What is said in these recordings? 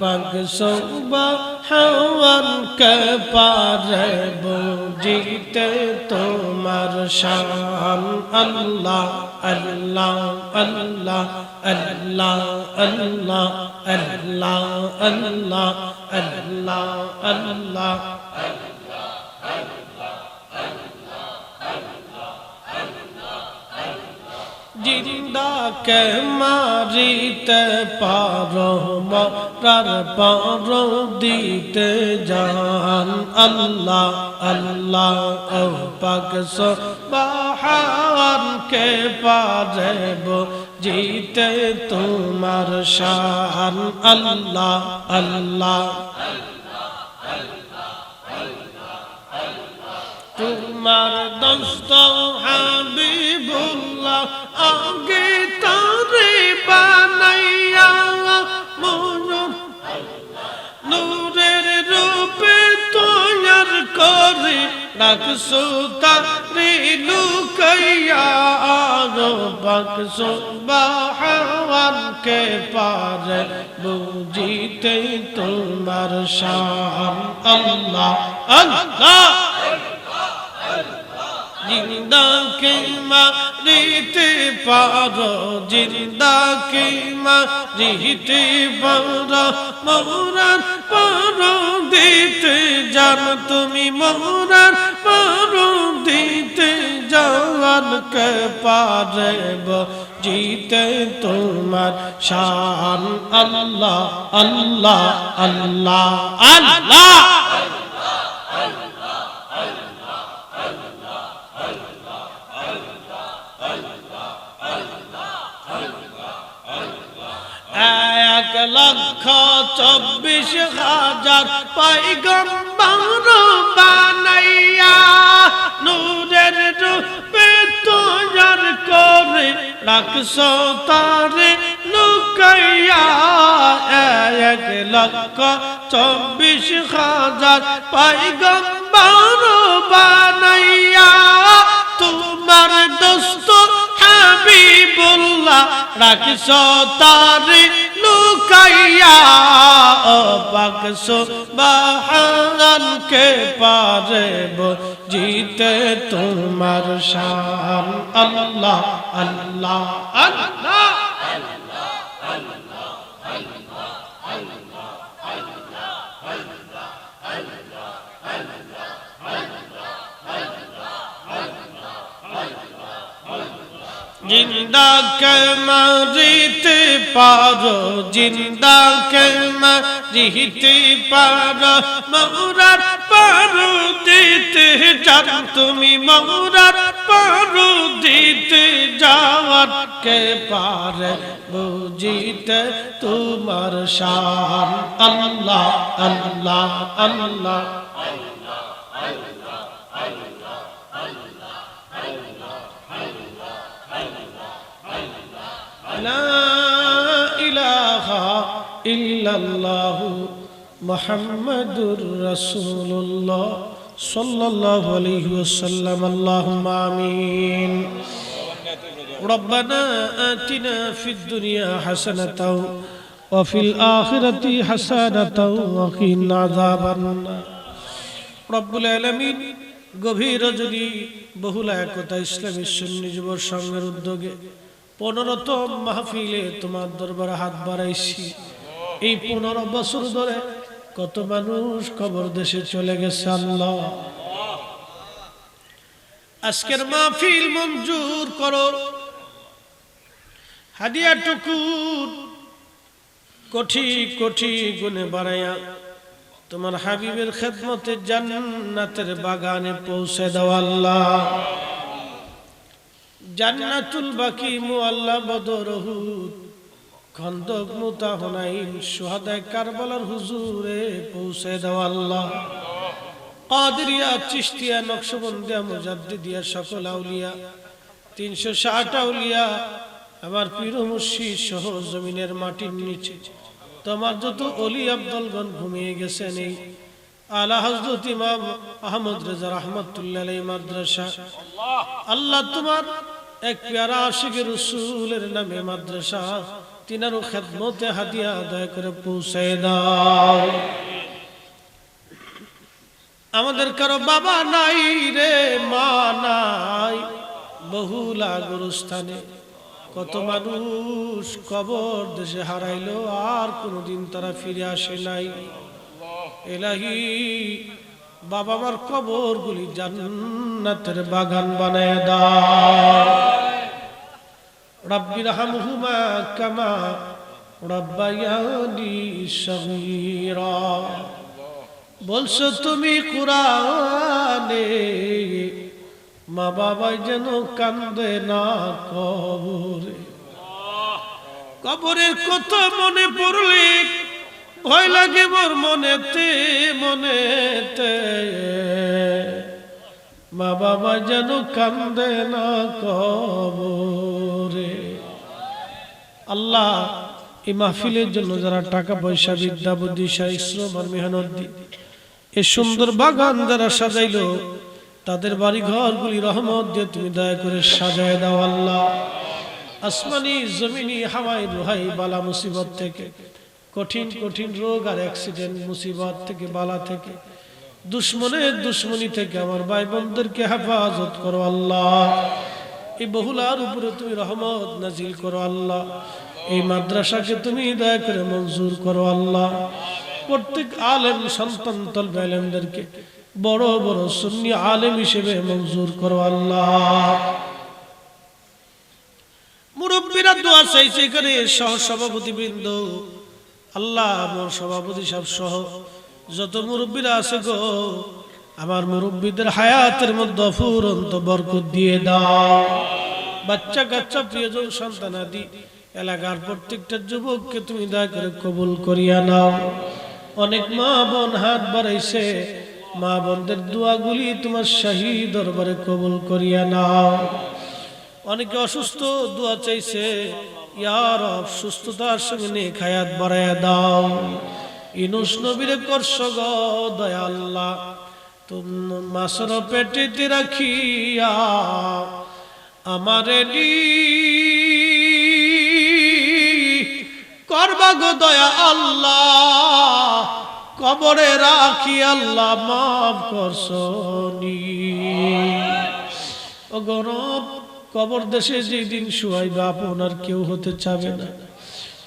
পাক হাওয়ান কে পারে বুঝিতে তোমার শান। আল্লাহ আল্লাহ আল্লাহ আল্লাহ আল্লাহ আল্লাহ আল্লাহ আল্লাহ আল্লাহ। জিন্দাকে মারিতে পারো, মরার পার, দিতে জান আল্লাহ আল্লাহ, ও পাক বাহান কে পারেব জিতে তোমার শান? আল্লাহ আল্লাহ তোমার দোস্ত হাবিবুল্লাহ আগে তারে বানাইয়া মনুর নূরের রূপে তৈয়ার করে রাখছো, তারে লুকাইয়া, আরও বাকসো বাহাওয়ানকে পারে বুঝিতে তোমার শান আল্লাহ আল্লাহ জিন্দাকে পারো জিন্দাকে মারিতে পারো মৌরার পারো দিতে জান তুমি মৌরার পারো দিতে জানকে পারে জিতে তোমার শান আল্লাহ আল্লাহ আল্লাহ আল্লাহ এক লক্ষ চব্বিশ হাজার পাইগম্বর বানাইয়া নূরের রূপে তৈয়ার করে রাখছো তারে লুকাইয়া। এক লক্ষ চব্বিশ হাজার পাইগম্বর বানাইয়া রাখছ তারে লুকাইয়া ও বাকসো বাহানকে পারে জিতে তোমার শান। আল্লাহ আল্লাহ আল্লাহ। জিন্দাকে মারিতে পারো জিন্দাকে মারিতে পারো মৌরার পারো দিতে যান তুমি মৌরার পারো দিতে যাওয়ার কে পারে বুঝিতে তোমার শান আল্লাহ আল্লাহ আল্লাহ لا إله إلا الله محمد رسول الله صلى الله عليه وسلم اللهم آمين ربنا آتنا في الدنيا حسنة وفي الآخرة حسنة وقنا عذاب النار رب العالمين গভীর যদি বহুল একতা ইসলামী সুন্নি যুব সংঘের উদ্যোগে পনেরোতম মাহফিলে তোমার দরবারে হাত বাড়াইছি। এই পনেরো বছর ধরে কত মানুষ কবর দেশে চলে গেছে, আল্লাহ। আজকের মাহফিল মঞ্জুর করো। হাদিয়া টুকুর কোঠি কোঠি গুনে বাড়াইয়া তোমার হাবিবের খেদমতে জান্নাতের বাগানে পৌঁছে দাও, আল্লাহ। জান্নাতুল বাকি মুআল্লা বদরহুদ খন্দক মুতা হুনাইন সুহাদায়ে কারবালার হুজুরে পৌঁছে দাও আল্লাহ। কাদরিয়া, চিশতিয়া, নকশবন্দিয়া, মুজাদ্দিদিয়া, সকল আউলিয়া, তিনশো ষাট আউলিয়া, আমার পীর মুর্শিদ সহ জমিনের মাটির নিচে। তোমার যত অলি আব্দুলগণ ঘুমিয়ে গেছেন এই আলা হজরত ইমাম আহমদ রেজা রহমতুল্লাহ মাদ্রাসা। আল্লাহ, তোমার এক প্যারা আশিকের রসুলের নামে মাদ্রাসা, তিনারও খেদমতে হাদিয়া দয়া করে পৌঁছে দাও। আমাদের কারও বাবা নাই রে, মা নাই। বহুলা গুরুস্থানে কত মানুষ কবর দেশে হারাইলো, আর কোনোদিন তারা ফিরে আসে নাই। এলাহি, বাবা মার কবর গুলি জান্নাতের বাগান বানায় দাও। বলছো তুমি কোরআনে, মা বাবা যেন কান্দে না কবরে। কবরের কথা মনে পড়লে ভয় লাগে মোর মনেতে মনেতে। মা বাবা যেন কান্দে না কবরে। আল্লাহ এই মাহফিলের জন্য যারা টাকা পয়সা বিদ্যা বুদ্ধি শ্রম আর মেহনত দিয়ে এ সুন্দর বাগান যারা সাজাইলো, তাদের বাড়ি ঘরগুলি রহমত দিয়ে তুমি দয়া করে সাজায় দাও আল্লাহ। আসমানি, জমিনি হাওয়াই রুহাই বালা মুসিবত থেকে, কঠিন কঠিন রোগ আর অ্যাক্সিডেন্ট মুসিবত থেকে, বালা থেকে দুশ্মনের দুশ্মনী থেকে আমার ভাই বোনদেরকে হেফাজত করো আল্লাহ। এই বহুলার উপরে তুমি রহমত নাজিল করো আল্লাহ। এই মাদ্রাসাকে তুমি দয়া করে মঞ্জুর করো আল্লাহ। প্রত্যেক আলেম সন্তান তলবে আলেমদেরকে বড় বড় সুন্নি আলেম হিসেবে মঞ্জুর করো আল্লাহ। মুরব্বীরা দোয়া চাইছে এখানে সহ সভাপতি বৃন্দ আল্লাহ আমার সভাপতি সব সহ যত মুরব্বীরা আছে গো, আমার মুরব্বীদের হায়াতের মধ্যে অফুরন্ত বরকত দিয়ে দাও। বাচ্চা কাচ্চা, প্রিয়জন সন্তান আদি, এলাকার প্রত্যেকটা যুবককে তুমি দয়া করে কবুল করিয়া নাও। অনেক মা বোন হাত বাড়াইছে, মা বোনদের দোয়াগুলি তোমার শাহী দরবারে কবুল করিয়া নাও। অনেকে অসুস্থ, দোয়া চাইছে ইয়ার সুস্থতার সঙ্গে নিয়ে খায়াত বাড়াইয়া দাও। ইনুস নবীরে করস গো দয়া আল্লাহ, তুম মাসর পেটিতে রাখিয়া আমারে নি। করবা গো দয়া আল্লাহ, কবরে রাখি আল্লাহ, মাফ করছনি ও গরব কবর দেশে যেদিন শুয়াইবা আপনার কেউ হতে চাবে না।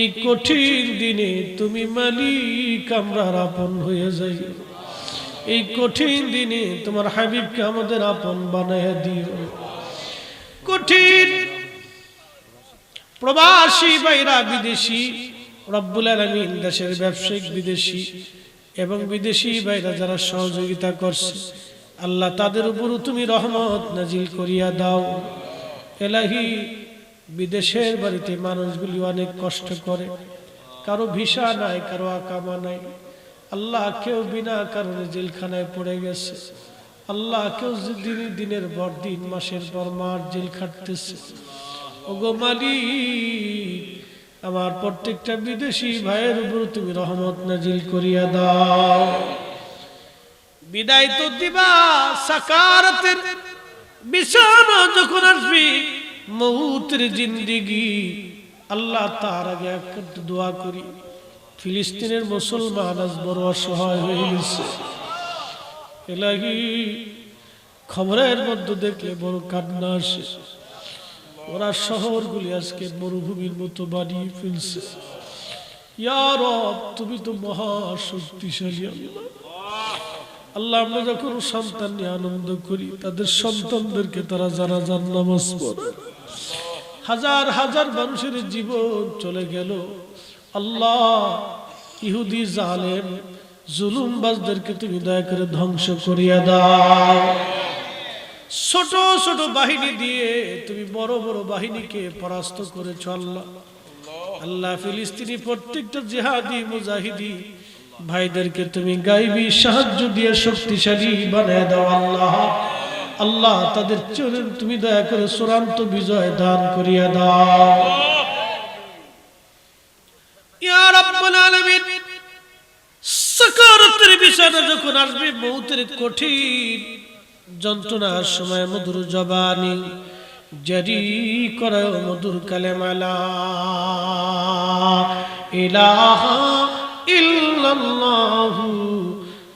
এই কঠিন দিনে তুমি মালিক আমরার আপন হয়ে যাই। এই কঠিন দিনে তোমার হাবিবকে আমাদের আপন বানায় দিও। কঠিন প্রবাসী বাইরা বিদেশি, রব্বুল আলমিন দেশের ব্যবসায়িক বিদেশি এবং বিদেশি বাইরা যারা সহযোগিতা করছে, আল্লাহ তাদের উপরও তুমি রহমত নাজিল করিয়া দাও। এলাহি বিদেশের বাড়িতে মানুষগুলি অনেক কষ্ট করে। কারও ভিসা নাই, কারও আকামা নাই। আল্লাহ কেউ বিনা কারণে জেলখানায় পড়ে গেছে। আল্লাহ কেউ দিন দিনের পর দিন, মাসের পর মাস জেল খাটতেছে। ওগো মালিক, আমার প্রত্যেকটা বিদেশি ভাইয়ের উপর তুমি রহমত নাজিল করিয়া দাও। বিদায় তো দিবা, সাকারাতের বিছানা যখন আসবি মৌতের জিন্দিগি। আল্লাহ তার আগে একটা দোয়া করি। ফিলিস্তিনের মুসলমান আজ বড় অসহায় হয়ে গেছে। এলাহি, খবরের মধ্যে দেখলে বড় কান্না আসে। ওরা শহরগুলি আজকে মরুভূমির মতো বানিয়ে ফেলছে। ইয়ার তুমি তো মহা শক্তিশালী আল্লাহ। আমরা যখন সন্তান নিয়ে আনন্দ করি, তাদের সন্তানদেরকে তারা যারা যান নামাজ পড়ে। হাজার হাজার মানুষের জীবন চলে গেল। আল্লাহ ইহুদি জালেম, জুলুমবাজদেরকে তুমি দয়া করে ধ্বংস করিয়া দাও। ছোট ছোট বাহিনী দিয়ে তুমি বড় বড় বাহিনীকে পরাস্ত করেছ আল্লাহ। আল্লাহ ফিলিস্তিনি প্রত্যেকটা জেহাদি, মুজাহিদি, ভাইদেরকে তুমি গাইবি সাহায্য দিয়ে শক্তিশালী বানিয়ে দাও আল্লাহ। আল্লাহ তাদের চরণ তুমি দয়া করে চূড়ান্ত বিজয় দান করিয়া দাও। সাকারাতের ইলাহা ইল্লাল্লাহু